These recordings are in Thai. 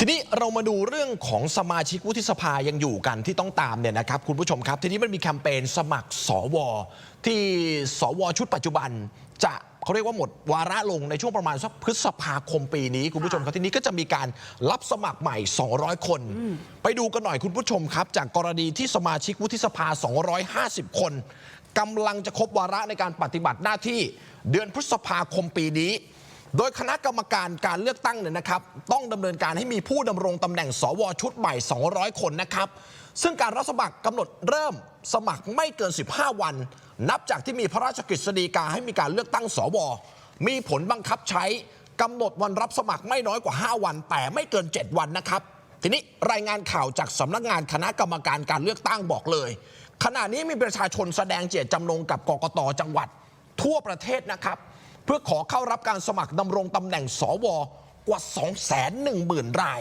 ทีนี้เรามาดูเรื่องของสมาชิกวุฒิสภายังอยู่กันที่ต้องตามเนี่ยนะครับคุณผู้ชมครับ ทีนี้มันมีแคมเปญสมัครสว ที่สวชุดปัจจุบัน จะเขาเรียกว่าหมดวาระลงในช่วงประมาณสักพฤษภาคมปีนี้ คุณผู้ชมครับทีนี้ก็จะมีการรับสมัครใหม่ 200 คน ไปดูกันหน่อยคุณผู้ชมครับ จากกรณีที่สมาชิกวุฒิสภา 250 คนกำลังจะครบวาระในการปฏิบัติหน้าที่เดือนพฤษภาคมปีนี้ โดยคณะกรรมการการเลือกตั้งเนี่ยนะครับ ต้องดำเนินการให้มีผู้ดำรงตำแหน่งสวชุดใหม่ 200 คนนะครับ ซึ่งการรับสมัครกำหนดเริ่มสมัครไม่เกิน 15 วัน นับจากที่มีพระราชกฤษฎีกาให้มีการเลือกตั้งสว มีผลบังคับใช้กำหนดวันรับสมัครไม่น้อยกว่า 5 วัน แต่ไม่เกิน 7 วันนะครับ ทีนี้รายงานข่าวจากสำนักงานคณะกรรมการการเลือกตั้งบอกเลย ขณะนี้มีประชาชนแสดงเจตจำนงกับกกตจังหวัด ทั่วประเทศนะครับ เพื่อขอเข้ารับการสมัครดำรงตำแหน่งสวกว่า 210,000 ราย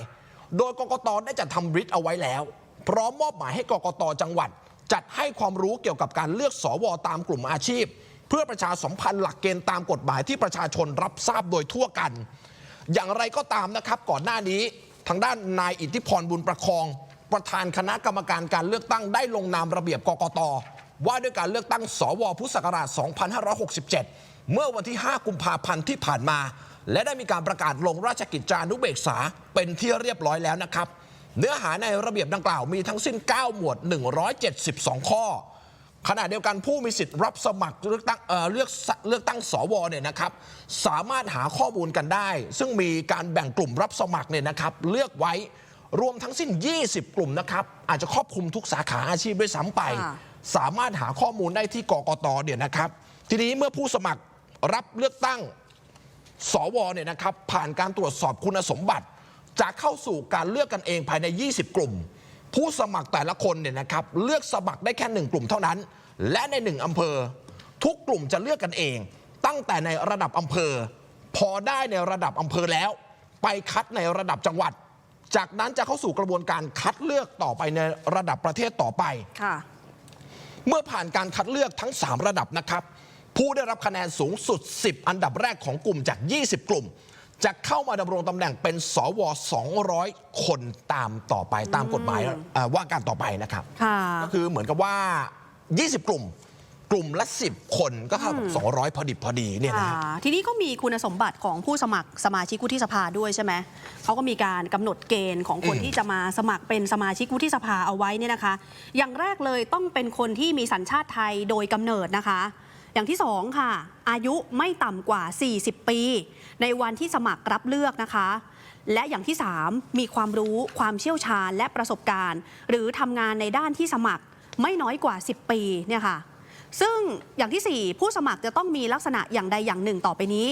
โดยกกตได้จัดทำริทเอาไว้แล้ว พร้อมมอบหมายให้กกตจังหวัด จัดให้ความรู้เกี่ยวกับการเลือกสวตามกลุ่มอาชีพ เพื่อประชาสัมพันธ์หลักเกณฑ์ตามกฎหมายที่ประชาชนรับทราบโดยทั่วกัน อย่างไรก็ตามนะครับ ก่อนหน้านี้ ทางด้านนายอิทธิพรบุญประคอง ประธานคณะกรรมการการเลือกตั้งได้ลงนามระเบียบกกตว่าด้วยการเลือกตั้งสวพุทธศักราช 2567 เมื่อวันที่ 5 กุมภาพันธ์ที่ผ่านมา และได้มีการประกาศลงราชกิจจานุเบกษาเป็นที่เรียบร้อยแล้วนะครับ เนื้อหาในระเบียบดังกล่าวมีทั้งสิ้น 9 หมวด 172 ข้อ ขณะเดียวกันผู้มีสิทธิ์รับสมัครเลือกตั้งเอ่อเลือกสเลือกตั้งสวเนี่ยนะครับ สามารถหาข้อมูลกันได้ ซึ่งมีการแบ่งกลุ่มรับสมัครเนี่ยนะครับ เลือกไว้รวมทั้งสิ้น 20 กลุ่มนะครับ อาจจะครอบคลุมทุกสาขาอาชีพด้วยซ้ำไปค่ะสามารถหาข้อมูลได้ที่กกตเนี่ยนะครับ ทีนี้เมื่อผู้สมัคร รับเลือกตั้งสวเนี่ยนะครับผ่านการตรวจสอบคุณสมบัติ จะเข้าสู่การเลือกกันเองภายใน 20 กลุ่ม ผู้สมัครแต่ละคนเนี่ยนะครับเลือกสมัครได้แค่หนึ่งกลุ่มเท่านั้น และในหนึ่งอำเภอ ทุกกลุ่มจะเลือกกันเอง ตั้งแต่ในระดับอำเภอ พอได้ในระดับอำเภอแล้ว ไปคัดในระดับจังหวัด จากนั้นจะเข้าสู่กระบวนการคัดเลือกต่อไปในระดับประเทศต่อไปค่ะเมื่อผ่านการคัดเลือกทั้ง 3 ระดับนะครับ ผู้ได้รับคะแนนสูงสุด 10 อันดับแรกของกลุ่มจาก 20 กลุ่ม จะเข้ามาดำรงตำแหน่งเป็นสว 200 คนตามต่อไปตามกฎหมายเอ่อว่าการต่อไปนะครับค่ะก็คือเหมือนกับว่า 20 กลุ่มกลุ่มละ 10 คนก็เท่ากับ200 พอดิบพอดีเนี่ยนะค่ะฮะทีนี้ก็มีคุณสมบัติของผู้สมัครสมาชิกวุฒิสภาด้วยใช่ไหมเขาก็มีการกำหนดเกณฑ์ของคนอืมที่จะมาสมัครเป็นสมาชิกวุฒิสภาเอาไว้เนี่ยนะคะ อย่างแรกเลยต้องเป็นคนที่มีสัญชาติไทยโดยกำเนิดนะคะ อย่างที่สองค่ะ อายุไม่ต่ำกว่า 40 ปี ในวันที่สมัครรับเลือกนะคะ และอย่างที่ 3 มีความรู้ความเชี่ยวชาญและประสบการณ์ หรือทำงานในด้านที่สมัครไม่น้อยกว่า 10 ปีเนี่ยค่ะซึ่งอย่างที่ 4 ผู้สมัครจะต้องมีลักษณะอย่างใดอย่างหนึ่งต่อไปนี้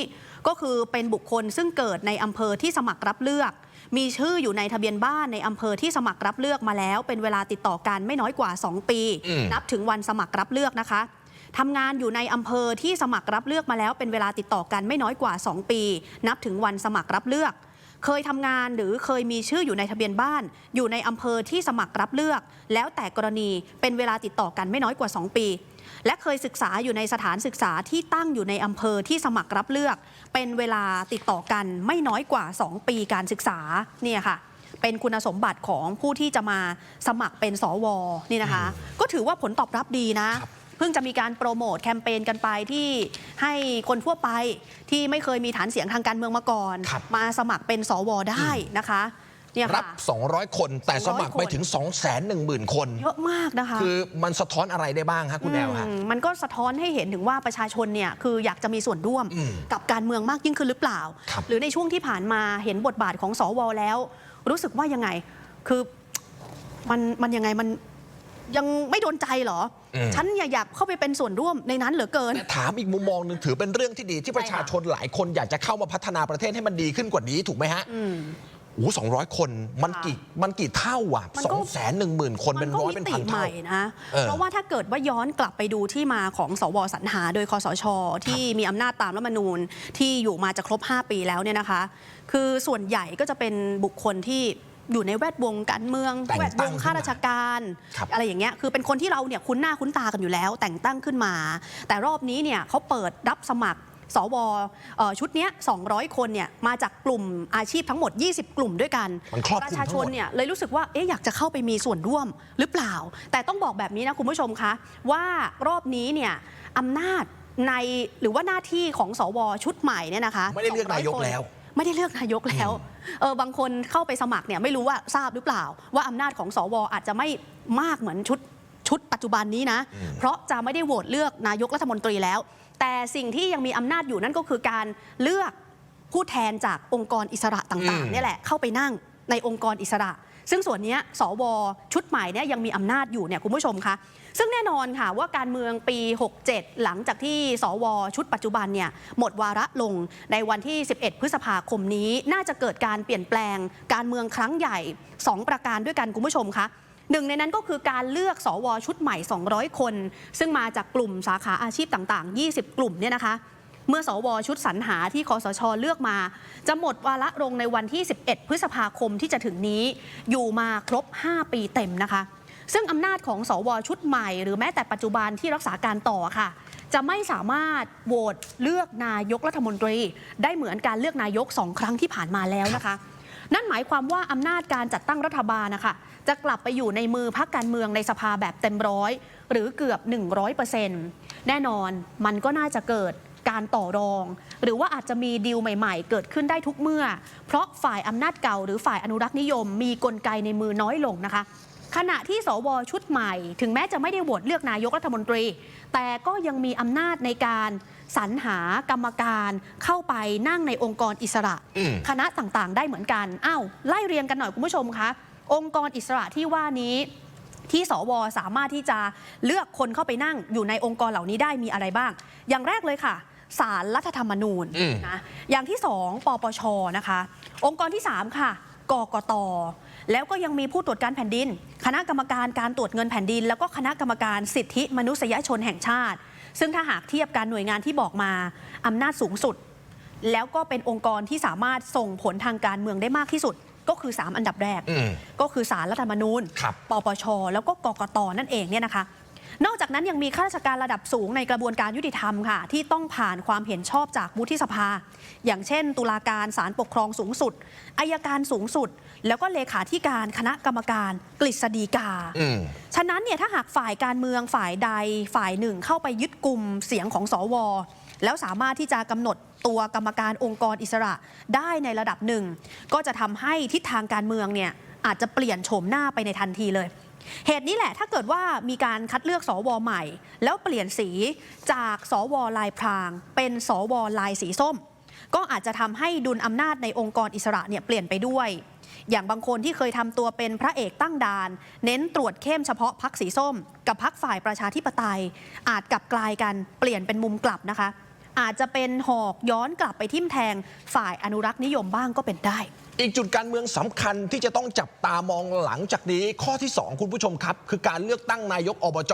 ก็คือเป็นบุคคลซึ่งเกิดในอำเภอที่สมัครรับเลือก มีชื่ออยู่ในทะเบียนบ้านในอำเภอที่สมัครรับเลือกมาแล้ว เป็นเวลาติดต่อกันไม่น้อยกว่า 2 ปีอืมนับถึงวันสมัครรับเลือกนะคะ ทำงานอยู่ในอำเภอที่สมัครรับเลือกมาแล้วเป็นเวลาติดต่อกันไม่น้อยกว่า 2 ปี นับถึงวันสมัครรับเลือก เคยทำงานหรือเคยมีชื่ออยู่ในทะเบียนบ้าน อยู่ในอำเภอที่สมัครรับเลือก แล้วแต่กรณีเป็นเวลาติดต่อกันไม่น้อยกว่า 2 ปี และเคยศึกษาอยู่ในสถานศึกษาที่ตั้งอยู่ในอำเภอที่สมัครรับเลือก เป็นเวลาติดต่อกันไม่น้อยกว่า 2 ปีการศึกษาเนี่ยค่ะเป็นคุณสมบัติของผู้ที่จะมาสมัครเป็นสวนี่นะคะ ก็ถือว่าผลตอบรับดีนะครับเพิ่งจะมีการโปรโมทแคมเปญกันไปที่ให้คนทั่วไปที่ไม่เคยมีฐานเสียงทางการเมืองมาก่อน ครับ มาสมัครเป็นสวได้นะคะเนี่ยรัค่ะบ200 คนแต่สมัครไปถึง 210,000 คน เยอะมากนะคะ คือมันสะท้อนอะไรได้บ้างฮะคุณแอลฮะ อืมมันก็สะท้อนให้เห็นถึงว่าประชาชนเนี่ยคืออยากจะมีส่วนร่วมอืมกับการเมืองมากยิ่งขึ้นหรือเปล่า ครับหรือในช่วงที่ผ่านมาเห็นบทบาทของสวแล้ว รู้สึกว่ายังไง คือมันมันยังไงมัน ยังไม่โดนใจเหรออมฉันอยากอยากเข้าไปเป็นส่วนร่วมในนั้นเหลือเกินแต่ถามอีกมุมมองหนึ่งถือเป็นเรื่องที่ดีที่ประชาชนหลายคนอยากจะเข้ามาพัฒนาประเทศให้มันดีขึ้นกว่านี้ถูกไหมฮะอืม โอ้สองร้อยคนมันค่ะ กี่มันกี่เท่าอะมันสก็องแสนหนึ่งหมื่นคนเป็นร้อยเป็นพันมัก็มิติใหเท่า ม่นะ เออเพราะว่าถ้าเกิดว่าย้อนกลับไปดูที่มาของสวสรรหาโดยคอสช ที่มีอำนาจตามรัฐธรรมนูญที่อยู่มาจะครบ 5 ปีแล้วเนี่ยนะคะ คือส่วนใหญ่ก็จะเป็นบุคคลที่ อยู่ในแวดวงการเมืองแต่งแวดตั้วงงข้าราชการ ครับอะไรอย่างเงี้ยคือเป็นคนที่เราเนี่ยคุ้นหน้าคุ้นตากันอยู่แล้ว แต่งตั้งขึ้นมา แต่รอบนี้เนี่ยเขาเปิดรับสมัครสวเอ่อชุดเนี้ย200 คนเนี่ยมาจากกลุ่มอาชีพทั้งหมด 20 กลุ่มด้วยกันมันครอบคลุมประชาชนทั้งหมด เนี่ย เลยรู้สึกว่าเอ๊ะอยากจะเข้าไปมีส่วนร่วมหรือเปล่า แต่ต้องบอกแบบนี้นะคุณผู้ชมคะ ว่ารอบนี้เนี่ยอำนาจในหรือว่าหน้าที่ของสวชุดใหม่เนี่ยนะคะไม่ได้เลือกนายก200คนแล้ว ไม่ได้เลือกนายกแล้วเออบางคนเข้าไปสมัครเนี่ยไม่รู้ว่าทราบหรือเปล่า ว่าอำนาจของสวอาจจะไม่มากเหมือนชุดชุดปัจจุบันนี้นะ เพราะจะไม่ได้โหวตเลือกนายกรัฐมนตรีแล้ว แต่สิ่งที่ยังมีอำนาจอยู่นั่นก็คือการเลือกผู้แทนจากองค์กรอิสระต่างอืมๆเนี่ยแหละเข้าไปนั่ง ในองค์กรอิสระ ซึ่งส่วนนี้สวชุดใหม่เนี่ยยังมีอำนาจอยู่เนี่ยคุณผู้ชมคะซึ่งแน่นอนค่ะว่าการเมืองปี 67 หลังจากที่สวชุดปัจจุบันเนี่ยหมดวาระลงในวันที่ 11 พฤษภาคมนี้น่าจะเกิดการเปลี่ยนแปลงการเมืองครั้งใหญ่ 2 ประการด้วยกันคุณผู้ชมคะหนึ่งในนั้นก็คือการเลือกสวชุดใหม่ 200 คน ซึ่งมาจากกลุ่มสาขาอาชีพต่าง ๆ 20 กลุ่มเนี่ยนะคะ เมื่อสวชุดสรรหาที่คอสชเลือกมา จะหมดวาระลงในวันที่ 11 พฤษภาคมที่จะถึงนี้ อยู่มาครบ 5 ปีเต็มนะคะ ซึ่งอำนาจของสวชุดใหม่ หรือแม้แต่ปัจจุบันที่รักษาการต่อค่ะ จะไม่สามารถโหวตเลือกนายกรัฐมนตรี ได้เหมือนการเลือกนายกสองครั้งที่ผ่านมาแล้วนะคะนั่นหมายความว่าอำนาจการจัดตั้งรัฐบาลนะคะจะกลับไปอยู่ในมือพักการเมืองในสภาแบบเต็มร้อยหรือเกือบ 100%แน่นอนมันก็น่าจะเกิด การต่อรอง หรือว่าอาจจะมีดีลใหม่ ๆ เกิดขึ้นได้ทุกเมื่อ เพราะฝ่ายอำนาจเก่าหรือฝ่ายอนุรักษ์นิยม มีกลไกในมือน้อยลงนะคะ ขณะที่สวชุดใหม่ ถึงแม้จะไม่ได้โหวตเลือกนายกรัฐมนตรี แต่ก็ยังมีอำนาจในการสรรหากรรมการเข้าไปนั่งในองค์กรอิสระอืมคณะต่างๆ ได้เหมือนกันอ้าวไล่เรียงกันหน่อยคุณผู้ชมคะองค์กรอิสระที่ว่านี้ที่สวสามารถที่จะเลือกคนเข้าไปนั่งอยู่ในองค์กรเหล่านี้ได้มีอะไรบ้าง อย่างแรกเลยค่ะ สารรัฐธรรมนูญอืมนะอย่างที่สองปปชนะคะ องค์กรที่สามค่ะกกตแล้วก็ยังมีผู้ตรวจการแผ่นดิน คณะกรรมการการตรวจเงินแผ่นดิน แล้วก็คณะกรรมการสิทธิมนุษยชนแห่งชาติ ซึ่งถ้าหากเทียบการหน่วยงานที่บอกมาอำนาจสูงสุด แล้วก็เป็นองค์กรที่สามารถส่งผลทางการเมืองได้มากที่สุด ก็คือ 3 อันดับแรกอืมก็คือสารรัฐธรรมนูญครับปปช แล้วก็กกตนั่นเองเนี่ยนะคะ นอกจากนั้นยังมีข้าราชการระดับสูงในกระบวนการยุติธรรมค่ะ ที่ต้องผ่านความเห็นชอบจากวุฒิสภา อย่างเช่น ตุลาการศาลปกครองสูงสุดอายการสูงสุด แล้วก็เลขาธิการคณะกรรมการกฤษฎีกาอืมฉะนั้นเนี่ยถ้าหากฝ่ายการเมืองฝ่ายใดฝ่ายหนึ่งเข้าไปยึดกลุ่มเสียงของสวแล้วสามารถที่จะกำหนดตัวกรรมการองค์กรอิสระได้ในระดับหนึ่ง ก็จะทำให้ทิศทางการเมืองเนี่ยอาจจะเปลี่ยนโฉมหน้าไปในทันทีเลย เหตุนี้แหละถ้าเกิดว่ามีการคัดเลือกสวใหม่ แล้วเปลี่ยนสีจากสวลายพราง เป็นสวลายสีส้ม ก็อาจจะทำให้ดุลอำนาจในองค์กรอิสระเนี่ยเปลี่ยนไปด้วย อย่างบางคนที่เคยทำตัวเป็นพระเอกตั้งด่าน เน้นตรวจเข้มเฉพาะพักสีส้ม กับพักฝ่ายประชาธิปไตย อาจกลับกลายกันเปลี่ยนเป็นมุมกลับนะคะ อาจจะเป็นหอกย้อนกลับไปทิ่มแทงฝ่ายอนุรักษ์นิยมบ้างก็เป็นได้ อีกจุดการเมืองสำคัญที่จะต้องจับตามองหลังจากนี้ข้อที่ 2 คุณผู้ชมครับ คือการเลือกตั้งนายกอบจ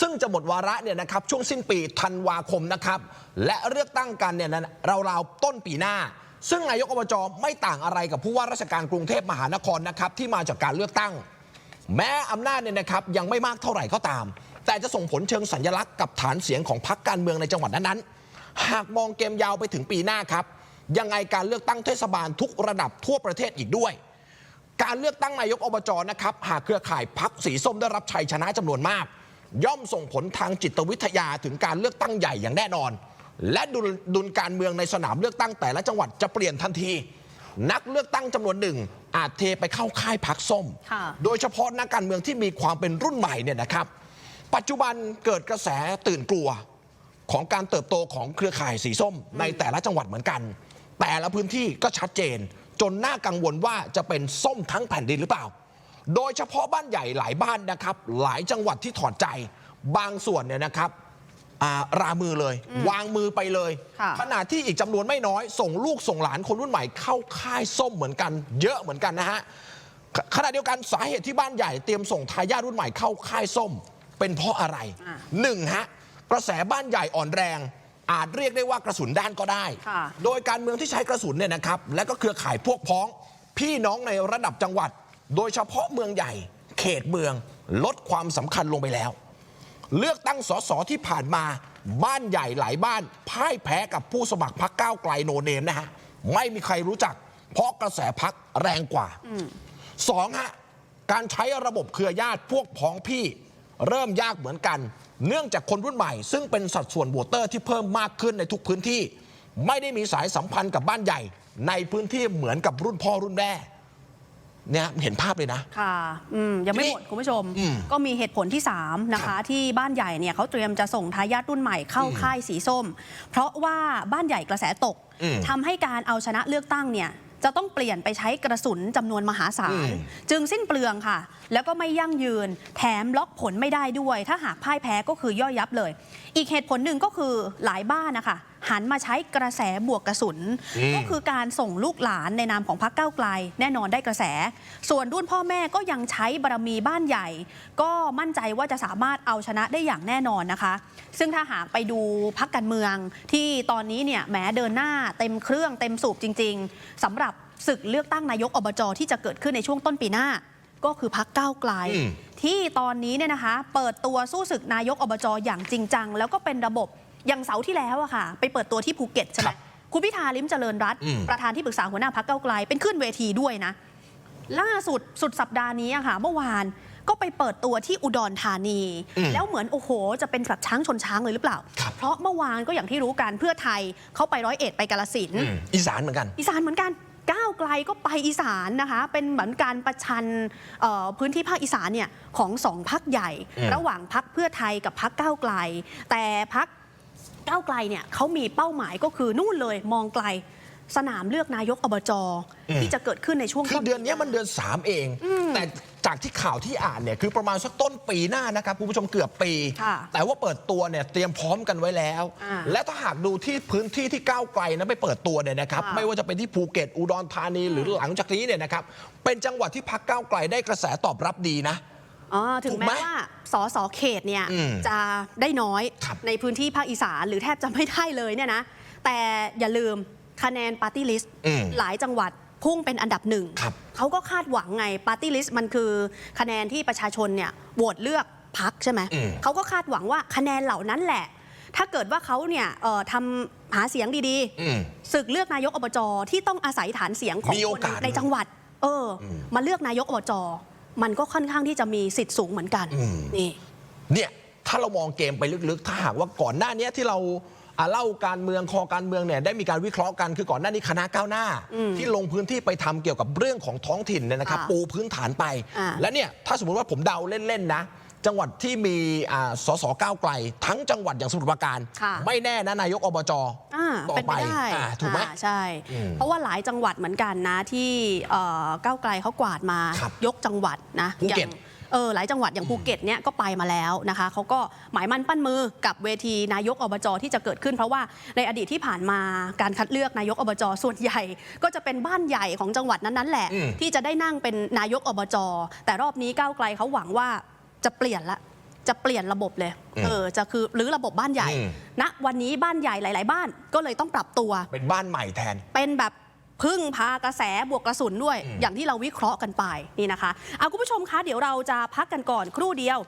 ซึ่งจะหมดวาระเนี่ยนะครับช่วงสิ้นปีธันวาคมนะครับ และเลือกตั้งกันเนี่ยนะราวๆต้นปีหน้า ซึ่งนายกอบจไม่ต่างอะไรกับผู้ว่าราชการกรุงเทพมหานครนะครับที่มาจากการเลือกตั้ง แม้อำนาจเนี่ยนะครับยังไม่มากเท่าไหร่ก็ตาม แต่จะส่งผลเชิงสัญลักษณ์กับฐานเสียงของพรรคการเมืองในจังหวัดนั้นๆหากมองเกมยาวไปถึงปีหน้าครับ ยังไงการเลือกตั้งเทศบาลทุกระดับทั่วประเทศอีกด้วย การเลือกตั้งนายกอบจนะครับหากเครือข่ายพักสีส้มได้รับชัยชนะจำนวนมาก ย่อมส่งผลทางจิตวิทยาถึงการเลือกตั้งใหญ่อย่างแน่นอน และดุลดุลการเมืองในสนามเลือกตั้งแต่ละจังหวัดจะเปลี่ยนทันที นักเลือกตั้งจำนวนหนึ่ง อาจเทไปเข้าค่ายพักส้มค่ะโดยเฉพาะนักการเมืองที่มีความเป็นรุ่นใหม่เนี่ยนะครับ ปัจจุบันเกิดกระแสตื่นกลัวของการเติบโตของเครือข่ายสีส้มในแต่ละจังหวัดเหมือนกัน แต่ละพื้นที่ก็ชัดเจน จนน่ากังวลว่าจะเป็นส้มทั้งแผ่นดินหรือเปล่า โดยเฉพาะบ้านใหญ่หลายบ้านนะครับ หลายจังหวัดที่ถอดใจ บางส่วนเนี่ยนะครับอ่ารามือเลย วางมือไปเลยค่ะขณะที่อีกจำนวนไม่น้อย ส่งลูกส่งหลานคนรุ่นใหม่เข้าค่ายส้มเหมือนกัน เยอะเหมือนกันนะฮะขขณะเดียวกันสาเหตุที่บ้านใหญ่เตรียมส่งทายาทรุ่นใหม่เข้าค่ายส้ม เป็นเพราะอะไรอะหนึ่งฮะกระแสบ้านใหญ่อ่อนแรง อาจเรียกได้ว่ากระสุนด้านก็ได้ค่ะโดยการเมืองที่ใช้กระสุนเนี่ยนะครับ และก็เครือข่ายพวกพ้อง พี่น้องในระดับจังหวัด โดยเฉพาะเมืองใหญ่ เขตเมืองลดความสำคัญลงไปแล้ว เลือกตั้งสสที่ผ่านมาบ้านใหญ่หลายบ้านพ่ายแพ้กับผู้สมัครพักก้าวไกลโนเนมนะฮะไม่มีใครรู้จัก เพราะกระแสพักแรงกว่าสองฮะการใช้ระบบเครือญาติพวกพ้องพี่ เริ่มยากเหมือนกัน เนื่องจากคนรุ่นใหม่ ซึ่งเป็นสัดส่วนโหวตเตอร์ที่เพิ่มมากขึ้นในทุกพื้นที่ ไม่ได้มีสายสัมพันธ์กับบ้านใหญ่ ในพื้นที่เหมือนกับรุ่นพ่อรุ่นแม่เนี่ยเห็นภาพเลยนะ ค่ะอืมยังไม่ทีนี้หมดคุณผู้ชม อืมก็มีเหตุผลที่ 3 นะครัคะบที่บ้านใหญ่เนี่ยเขาเตรียมจะส่งทายาทรุ่นใหม่เข้าค่ายสีส้ม เพราะว่าบ้านใหญ่กระแสตกอืม ทำให้การเอาชนะเลือกตั้งเนี่ย จะต้องเปลี่ยนไปใช้กระสุนจำนวนมหาศาอืลมจึงสิ้นเปลืองค่ะ แล้วก็ไม่ยั่งยืน แถมล็อกผลไม่ได้ด้วย ถ้าหากพ่ายแพ้ก็คือย่อยยับเลย อีกเหตุผลหนึ่งก็คือหลายบ้านนะคะ หันมาใช้กระแสบวกกระสุนอืมก็คือการส่งลูกหลานในนามของพรรคก้าวไกล แน่นอนได้กระแส ส่วนรุ่นพ่อแม่ก็ยังใช้บารมีบ้านใหญ่ ก็มั่นใจว่าจะสามารถเอาชนะได้อย่างแน่นอนนะคะ ซึ่งถ้าหากไปดูพักการเมือง ที่ตอนนี้เนี่ยแหมเดินหน้าเต็มเครื่องเต็มสูบจริง ๆสำหรับศึกเลือกตั้งนายกอบจที่จะเกิดขึ้นในช่วงต้นปีหน้า ก็คือพักก้าวไกลอืมที่ตอนนี้เนี่ยนะคะ เปิดตัวสู้ศึกนายกอบจอย่างจริงจัง แล้วก็เป็นระบบ อย่างเสาร์ที่แล้วอะค่ะ ไปเปิดตัวที่ภูเก็ตใช่ไหมครับคุณพิธาลิ้มเจริญรัตน์อืม ประธานที่ปรึกษาหัวหน้าพักเก้าวไกล เป็นขึ้นเวทีด้วยนะ ล่าสุดสุดสัปดาห์นี้อะค่ะ เมื่อวานก็ไปเปิดตัวที่อุดรธานี อืมแล้วเหมือนโอ้โห จะเป็นแบบช้างชนช้างเลยหรือเปล่า ครับ เพราะเมื่อวานก็อย่างที่รู้กันเพื่อไทยเขาไปร้อยเอ็ดไปกาลสินธุ์อืมอีสานเหมือนกัน อีสานเหมือนกันก้าวไกลก็ไปอีสานนะคะ เป็นเหมือนการประชันเอ่อพื้นที่ภาคอีสานเนี่ยของสองพักใหญ่ อืมระหว่างพักเพื่อไทยกับพักก้าวไกล แต่พัก ก้าวไกลเนี่ยเขามีเป้าหมายก็คือนู่นเลยมองไกลสนามเลือกนายกอบจที่จะเกิดขึ้นในช่วงคือต้นเดือนนี้มันเดือน 3 เอง แต่จากที่ข่าวที่อ่านเนี่ยคือประมาณสักต้นปีหน้านะครับคุณผู้ชมเกือบปีค่ะแต่ว่าเปิดตัวเนี่ยเตรียมพร้อมกันไว้แล้วอ่าและถ้าหากดูที่พื้นที่ที่ก้าวไกลนะไปเปิดตัวเนี่ยนะครับค่ะไม่ว่าจะเป็นที่ภูเก็ตอุดรธานีหรือหลังจากนี้เนี่ยนะครับเป็นจังหวัดที่พักก้าวไกลได้กระแสตอบรับดีนะ อ๋อถึงถูกไหมแม้ว่าสสเขตเนี่ยอืมจะได้น้อยครับ ในพื้นที่ภาคอีสานหรือแทบจะไม่ได้เลยเนี่ยนะ แต่อย่าลืมคะแนนปาร์ตี้ลิสต์อืม หลายจังหวัดพุ่งเป็นอันดับหนึ่ง ครับ เขาก็คาดหวังไงปาร์ตี้ลิสต์มันคือคะแนนที่ประชาชนเนี่ยโหวตเลือกพักใช่ไหมอืมเขาก็คาดหวังว่าคะแนนเหล่านั้นแหละ ถ้าเกิดว่าเขาเนี่ยเอ่อทำหาเสียงดีอืมๆศึกเลือกนายกอบจที่ต้องอาศัยฐานเสียงของมีคโอนกาสในจังหวัด เอออม มาเลือกนายกอบจ มันก็ค่อนข้างที่จะมีสิทธิ์สูงเหมือนกันอืม นี่ เนี่ยถ้าเรามองเกมไปลึกๆ ถ้าหากว่าก่อนหน้านี้ที่เราอะเล่าการเมืองคอการเมืองเนี่ยได้มีการวิเคราะห์กันคือก่อนหน้านี้คณะก้าวหน้าอืมที่ลงพื้นที่ไปทำเกี่ยวกับเรื่องของท้องถิ่นเนี่ยนะครับ ค่ะปูพื้นฐานไป อ่า และเนี่ยถ้าสมมติว่าผมเดาเล่นๆนะ จังหวัดที่มีอ่าสสก้าวไกล ทั้งจังหวัดอย่างสมุทรปราการค่ะไม่แน่นะนายกอบจอ่าต่อเป็นไปไปได้อ่าถูกไหมอ่าใช่อืมเพราะว่าหลายจังหวัดเหมือนกันนะที่เอ่อก้าวไกลเขากวาดมาครับยกจังหวัดนะภูเก็ตอย่างเออหลายจังหวัดอย่างภูเก็ตเนี่ยก็ไปมาแล้วนะคะเขาก็หมายมั่นปั้นมือกับเวทีนายกอบจที่จะเกิดขึ้น เพราะว่าในอดีตที่ผ่านมาการคัดเลือกนายกอบจส่วนใหญ่ ก็จะเป็นบ้านใหญ่ของจังหวัดนั้นๆแหละอืมที่จะได้นั่งเป็นนายกอบจแต่รอบนี้ก้าวไกลเขาหวังว่า จะเปลี่ยนละจะเปลี่ยนระบบเลย อืมเออ จะคือหรือระบบบ้านใหญ่ อืม ณ วันนี้บ้านใหญ่หลาย ๆ บ้านก็เลยต้องปรับตัว เป็นบ้านใหม่แทน เป็นแบบพึ่งพากระแสบวกกระสุนด้วย อืม อย่างที่เราวิเคราะห์กันไปนี่นะคะ เอาคุณผู้ชมคะ เดี๋ยวเราจะพักกันก่อนครู่เดียว